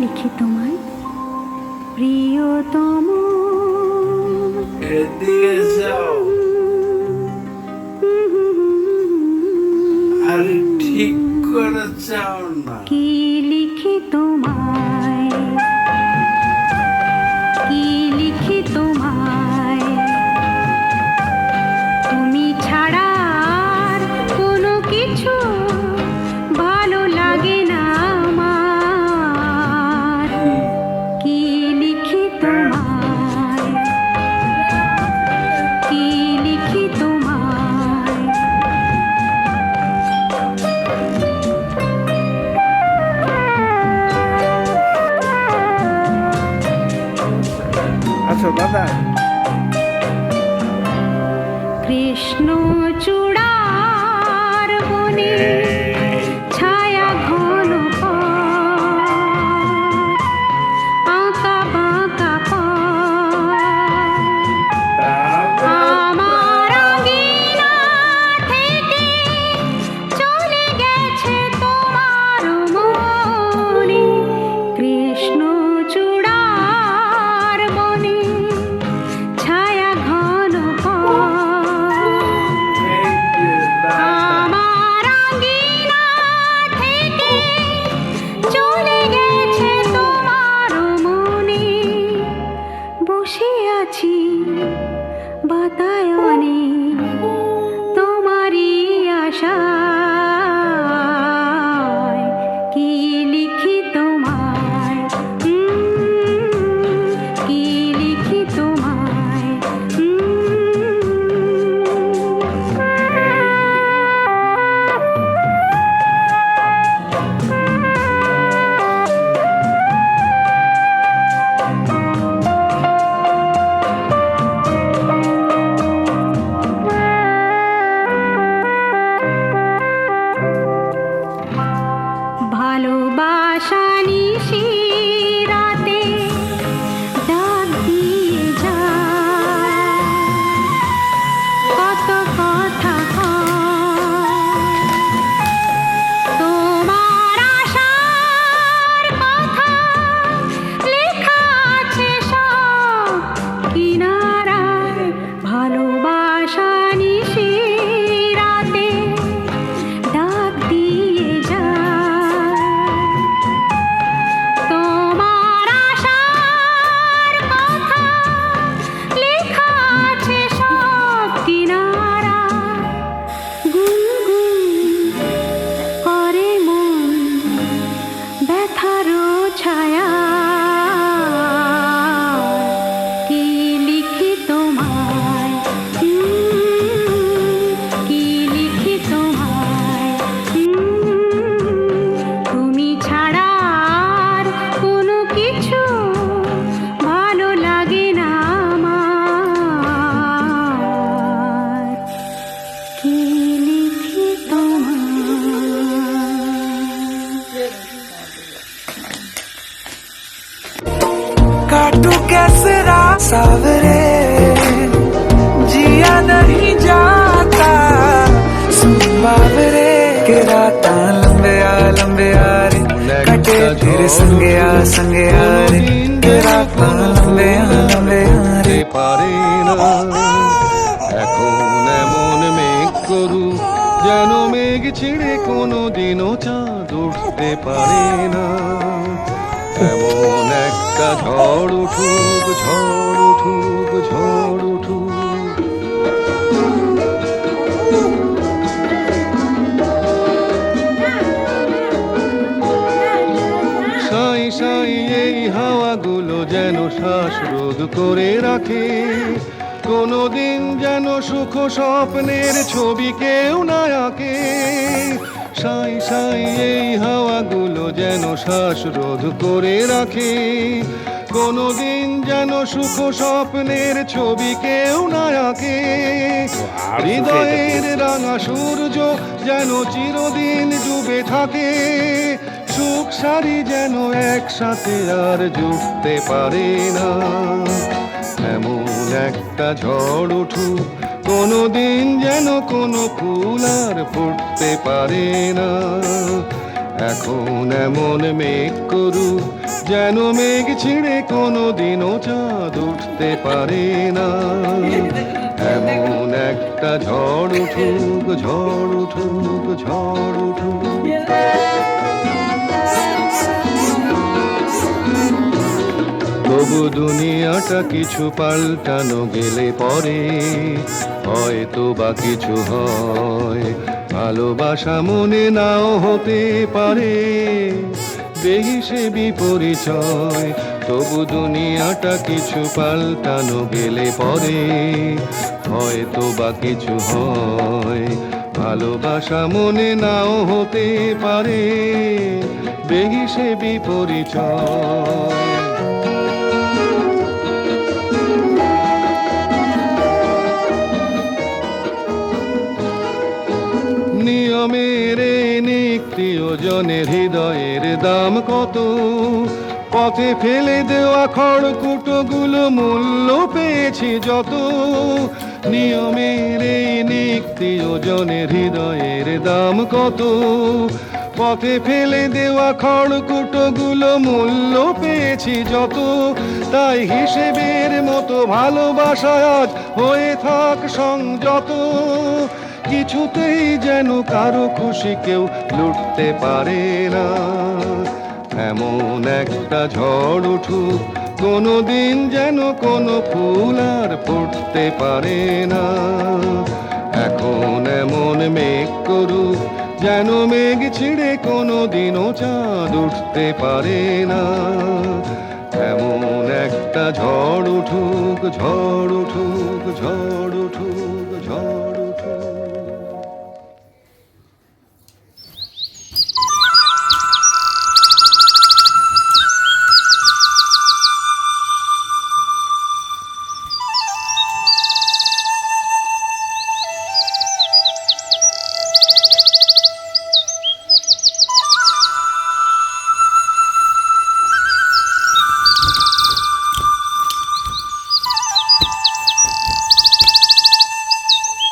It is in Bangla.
লিখি তোমায়? প্রিয়তম। আর ঠিক করে চাও না। কি লিখি তোমায়? কৃষ্ণ बताया सुन बावरे के रात लंबे आ लंबे आ रे कटे तेरे संगे आ संगे आ रे के रात लंबे आ लंबे आ रे উঠতে পারে না এখন এমন মেঘ করু যেন মেঘ ছিঁড়ে কোনো দিনও চাঁদ উঠতে পারে না এমন একটা ঝড় উঠুক ঝড় উঠুক ঝড় উঠুক যেন শ্বাসরোধ করে রাখে। কোনোদিন যেন সুখ স্বপ্নের ছবি কেউ না আঁকে। সাই সাই এই হাওয়াগুলো যেন শ্বাস রোধ করে রাখে। কোনোদিন যেন সুখ স্বপ্নের ছবি কেউ না আঁকে। হৃদয়ের রাঙা সূর্য যেন চিরদিন ডুবে থাকে। সুখ সারি যেন একসাথে আর জুটতে পারে না। এমন একটা ঝড় উঠু কোনোদিন যেন কোনো ফুল আর ফুটতে পারে না। এখন এমন মেঘ করু, যেন মেঘ ছিঁড়ে কোনো দিনও চাঁদ উঠতে পারে না। এমন একটা ঝড় উঠুক ঝড় উঠুক ঝড় উঠুক। তবু দুনিয়াটা কিছু পাল্টানো গেলে পরে হয়তো বা কিছু হয়। ভালোবাসা মনে নাও হতে পারে। সে বিপরিচয়, তবু দুনিয়াটা কিছু পাল্টানো গেলে পরে। হয়তো বা কিছু হয়, ভালোবাসা মনে নাও হতে পারে। সে বিপরিচয়। নিত্যজনের হৃদয়ের দাম কত? পথে ফেলে দেওয়া খড়কুটোগুলো মূল্য পেয়েছি যত। নিয়মের নিত্যজনের হৃদয়ের দাম কত? পথে ফেলে দেওয়া খড়কুটোগুলো মূল্য পেয়েছি যত। তাই হিসেবের মতো ভালোবাসা আজ হয়ে থাক সংযত। কিছুতেই যেন কারও খুশি কেউ লুটতে পারে না। এমন একটা ঝড় উঠুক কোনো দিন যেন কোনো ফুল আর ফুটতে পারে না। এখন এমন মেঘ করুক, যেন মেঘ ছিঁড়ে কোনো দিনও চাঁদ উঠতে পারে না। এমন একটা ঝড় উঠুক ঝড় উঠুক ঝড় উঠুক।